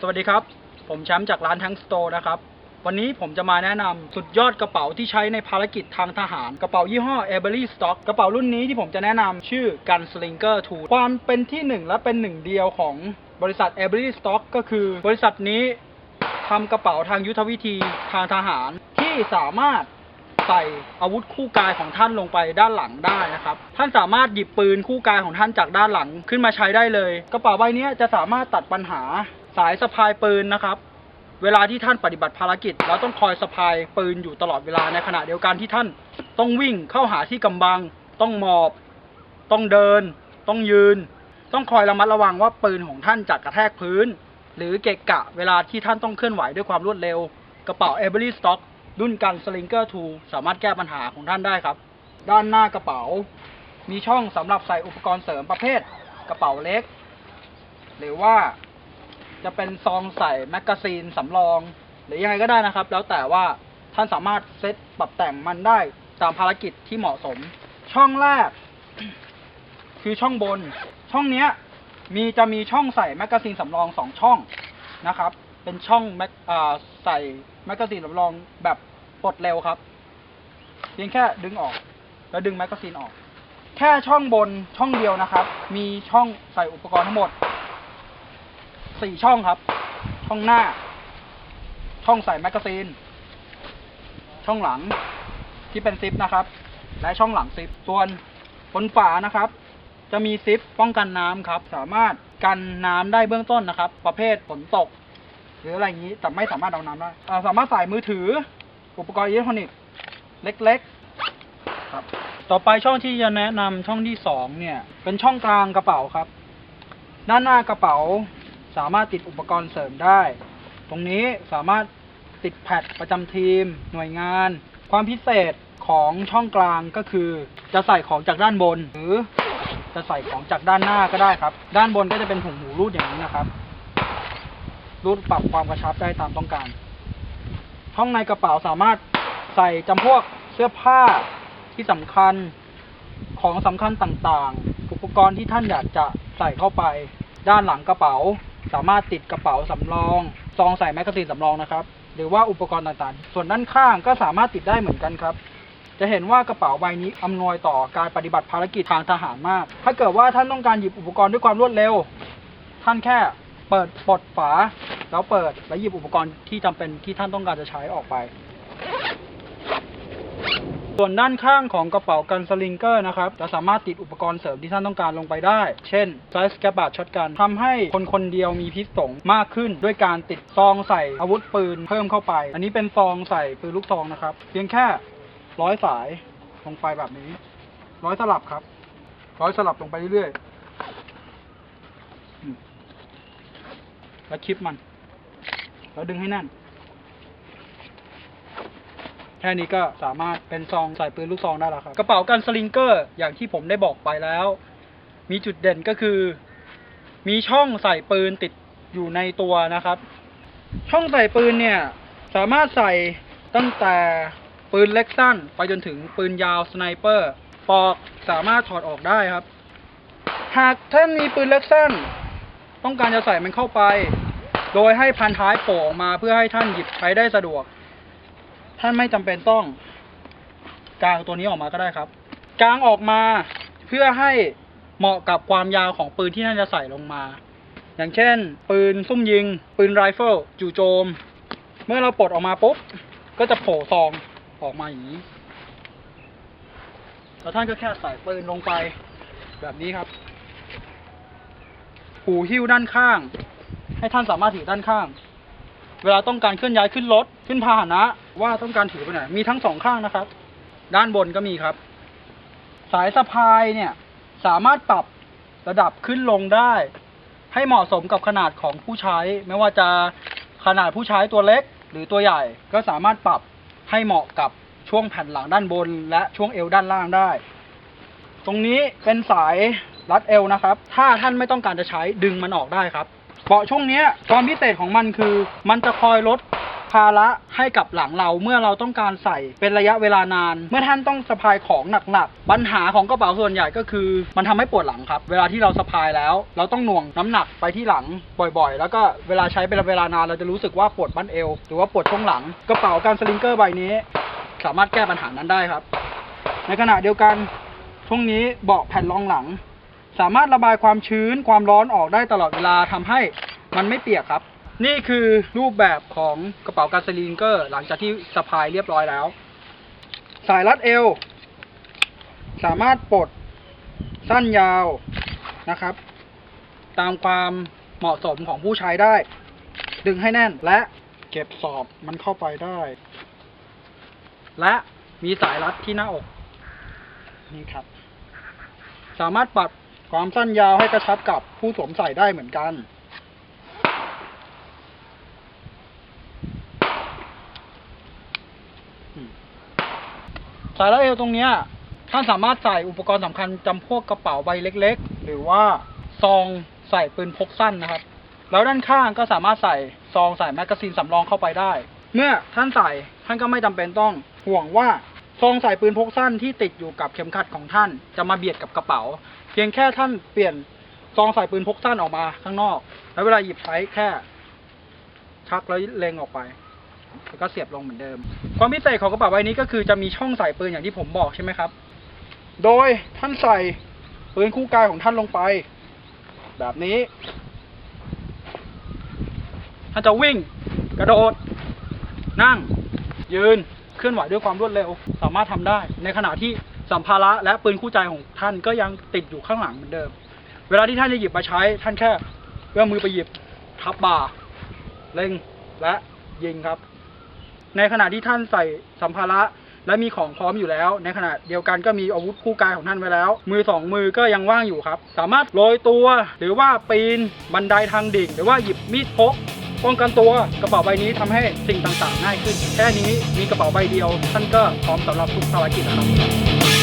สวัสดีครับ ผมแชมป์จากร้านทั้งสโตร์นะครับ วันนี้ผมจะมาแนะนำสุดยอดกระเป๋าที่ใช้ในภารกิจทางทหาร กระเป๋ายี่ห้อ a b e r y Stock กระเป๋ารุ่นนี้ที่ผมจะแนะนำชื่อ Gunslinger 2 ความเป็นที่หนึ่งและเป็นหนึ่งเดียวของบริษัท a b e r y Stock ก็คือบริษัทนี้ทำกระเป๋าทางยุทธวิธีทางทหารที่สามารถใส่อาวุธคู่กายของท่านลงไปด้านหลังได้นะครับ ท่านสามารถหยิบปืนคู่กายของท่านจากด้านหลังขึ้นมาใช้ได้เลย กระเป๋าใบนี้จะสามารถตัดปัญหา สายสะพายปืนนะครับ เวลาที่ท่านปฏิบัติภารกิจ เราต้องคอยสะพายปืนอยู่ตลอดเวลาในขณะเดียวกันที่ท่านต้องวิ่งเข้าหาที่กำบัง ต้องหมอบ ต้องเดิน ต้องยืน ต้องคอยระมัดระวังว่าปืนของท่านจะกระแทกพื้น หรือเกะกะ เวลาที่ท่านต้องเคลื่อนไหวด้วยความรวดเร็ว กระเป๋า e v e r y Stock รุ่นกัน Slinger 2 สามารถแก้ปัญหาของท่านได้ครับ ด้านหน้ากระเป๋า มีช่องสำหรับใส่อุปกรณ์เสริมประเภท กระเป๋าเล็ก หรือว่า จะเป็นซองใส่แมกกาซีนสำรอง หรือยังไงก็ได้นะครับ แล้วแต่ว่าท่านสามารถเซตปรับแต่งมันได้ตามภารกิจที่เหมาะสม ช่องแรก คือช่องบน ช่องเนี้ย มีจะมีช่องใส่แมกกาซีนสำรองสองช่องนะครับ เป็นช่องแมกอ่าใส่แมกกาซีนสำรองแบบปลดเร็วครับ เพียงแค่ดึงออก แล้วดึงแมกกาซีนออก แค่ช่องบนช่องเดียวนะครับ มีช่องใส่อุปกรณ์ทั้งหมด สี่ช่องครับ ช่องหน้า ช่องใส่แมกกาซีน ช่องหลังที่เป็นซิปนะครับ และช่องหลังซิปส่วนบนฝานะครับ จะมีซิปป้องกันน้ำครับ สามารถกันน้ำได้เบื้องต้นนะครับ ประเภทฝนตก หรืออะไรอย่างนี้แต่ไม่สามารถเอาน้ำได้สามารถใส่มือถือ อุปกรณ์อิเล็กทรอนิกส์เล็ก ๆ ครับ ต่อไปช่องที่จะแนะนำช่องที่สองเนี่ย เป็นช่องกลางกระเป๋าครับ ด้านหน้ากระเป๋า สามารถติดอุปกรณ์เสริมได้ ตรงนี้สามารถติดแพดประจำทีม หน่วยงาน ความพิเศษของช่องกลางก็คือ จะใส่ของจากด้านบน หรือจะใส่ของจากด้านหน้าก็ได้ครับ ด้านบนก็จะเป็นถุงหูรูดอย่างนี้นะครับ รูดปรับความกระชับได้ตามต้องการช่องในกระเป๋าสามารถใส่จำพวกเสื้อผ้าที่สำคัญของสำคัญต่างๆ อุปกรณ์ที่ท่านอยากจะใส่เข้าไป ด้านหลังกระเป๋า สามารถติดกระเป๋าสำรองซองใส่แมกกาซีนสำรองนะครับ หรือว่าอุปกรณ์ต่างๆ ส่วนด้านข้างก็สามารถติดได้เหมือนกันครับ จะเห็นว่ากระเป๋าใบนี้อำนวยต่อการปฏิบัติภารกิจทางทหารมาก ถ้าเกิดว่าท่านต้องการหยิบอุปกรณ์ด้วยความรวดเร็ว ท่านแค่เปิดปลดฝา แล้วเปิดแล้วหยิบอุปกรณ์ที่จำเป็นที่ท่านต้องการจะใช้ออกไป ส่วนด้านข้างของกระเป๋ากันสลิงเกอร์นะครับจะสามารถติดอุปกรณ์เสริมที่ท่านต้องการลงไปได้ เช่นไซส์แกบาดช็อตกันทำให้คนคนเดียวมีพิษสงมากขึ้น ด้วยการติดซองใส่อาวุธปืนเพิ่มเข้าไป อันนี้เป็นซองใส่ปืนลูกซองนะครับ เพียงแค่ร้อยสายลงไปแบบนี้ ร้อยสลับครับ ร้อยสลับลงไปเรื่อยๆ แล้วคลิปมัน แล้วดึงให้แน่น แค่นี้ก็สามารถเป็นซองใส่ปืนลูกซองได้แล้วครับ กระเป๋ากันสลิงเกอร์อย่างที่ผมได้บอกไปแล้ว มีจุดเด่นก็คือ มีช่องใส่ปืนติดอยู่ในตัวนะครับ ช่องใส่ปืนเนี่ย สามารถใส่ตั้งแต่ปืนเล็กสั้น ไปจนถึงปืนยาวสไนเปอร์ปอกสามารถถอดออกได้ครับ หากท่านมีปืนเล็กสั้น ต้องการจะใส่มันเข้าไป โดยให้พันท้ายโผล่อกมาเพื่อให้ท่านหยิบใช้ได้สะดวก ท่านไม่จำเป็นต้องกางตัวนี้ออกมาก็ได้ครับกางออกมาเพื่อให้เหมาะกับความยาวของปืนที่ท่านจะใส่ลงมา อย่างเช่น ปืนซุ่มยิง ปืนไรเฟิลจู่โจม เมื่อเราปลดออกมาปุ๊บ ก็จะโผล่ซองออกมาอย่างนี้ แล้วท่านก็แค่ใส่ปืนลงไปแบบนี้ครับ หูหิ้วด้านข้าง ให้ท่านสามารถถือด้านข้าง เวลาต้องการเคลื่อนย้ายขึ้นรถขึ้นพาหนะ ว่าต้องการถือไปไหนมีทั้งสองข้างนะครับ ด้านบนก็มีครับ สายสะพายเนี่ยสามารถปรับระดับขึ้นลงได้ ให้เหมาะสมกับขนาดของผู้ใช้ ไม่ว่าจะขนาดผู้ใช้ตัวเล็ก หรือตัวใหญ่ก็สามารถปรับให้เหมาะกับช่วงแผ่นหลังด้านบน และช่วงเอวด้านล่างได้ ตรงนี้เป็นสายรัดเอวนะครับ ถ้าท่านไม่ต้องการจะใช้ดึงมันออกได้ครับ เบาะช่วงนี้ความพิเศษของมันคือ มันจะคอยลดภาระให้กับหลังเราเมื่อเราต้องการใส่เป็นระยะเวลานาน เมื่อท่านต้องสะพายของหนักๆปัญหาของกระเป๋าส่วนใหญ่ก็คือ มันทำให้ปวดหลังครับ เวลาที่เราสะพายแล้ว เราต้องหน่วงน้ำหนักไปที่หลังบ่อยๆ แล้วก็เวลาใช้เป็นเวลานานเราจะรู้สึกว่าปวดบั้นเอว หรือว่าปวดช่วงหลัง กระเป๋าการสลิงเกอร์ใบนี้ สามารถแก้ปัญหานั้นได้ครับ ในขณะเดียวกันช่วงนี้เบาะแผ่นรองหลัง สามารถระบายความชื้นความร้อนออกได้ตลอดเวลาทำให้มันไม่เปียกครับ นี่คือรูปแบบของกระเป๋าการสลิงเกอร์หลังจากที่สะพายเรียบร้อยแล้ว สายรัดเอว สามารถปลดสั้นยาวนะครับ ตามความเหมาะสมของผู้ใช้ได้ ดึงให้แน่นและเก็บสอบมันเข้าไปได้ และมีสายรัดที่หน้าอก นี่ครับ สามารถปรับ ความสั้นยาวให้กระชับกับผู้สวมใส่ได้เหมือนกัน สายรัดเอวตรงนี้ท่านสามารถใส่อุปกรณ์สำคัญจำพวกกระเป๋าใบเล็ก ๆ หรือว่าซองใส่ปืนพกสั้นนะครับ แล้วด้านข้างก็สามารถใส่ซองใส่แมกกาซีนสำรองเข้าไปได้ เมื่อท่านใส่ท่านก็ไม่จำเป็นต้องห่วงว่าซองใส่ปืนพกสั้นที่ติดอยู่กับเข็มขัดของท่านจะมาเบียดกับกระเป๋า เพียงแค่ท่านเปลี่ยนซองใส่ปืนพกสั้นออกมาข้างนอก แล้วเวลาหยิบใช้แค่ ชักแล้วเล็งออกไป แล้วก็เสียบลงเหมือนเดิม ความพิเศษของกระเป๋าใบนี้ก็คือจะมีช่องใส่ปืนอย่างที่ผมบอกใช่ไหมครับ โดยท่านใส่ปืนคู่กายของท่านลงไป แบบนี้ ท่านจะวิ่ง กระโดด นั่ง ยืนเคลื่อนไหวด้วยความรวดเร็ว สามารถทำได้ ในขณะที่ สัมภาระและปืนคู่ใจของท่านก็ยังติดอยู่ข้างหลังเหมือนเดิม เวลาที่ท่านจะหยิบมาใช้ ท่านแค่เอื้อมมือไปหยิบทับบ่าเล็งและยิงครับ ในขณะที่ท่านใส่สัมภาระและมีของพร้อมอยู่แล้ว ในขณะเดียวกันก็มีอาวุธคู่กายของท่านไว้แล้ว มือสองมือก็ยังว่างอยู่ครับ สามารถโรยตัว หรือว่าปีนบันไดทางดิ่ง หรือว่าหยิบมีดพกป้องกันตัวกระเป๋าใบนี้ทำให้สิ่งต่างๆง่ายขึ้น แค่นี้มีกระเป๋าใบเดียว ท่านก็พร้อมสำหรับทุกภารกิจแล้วครับ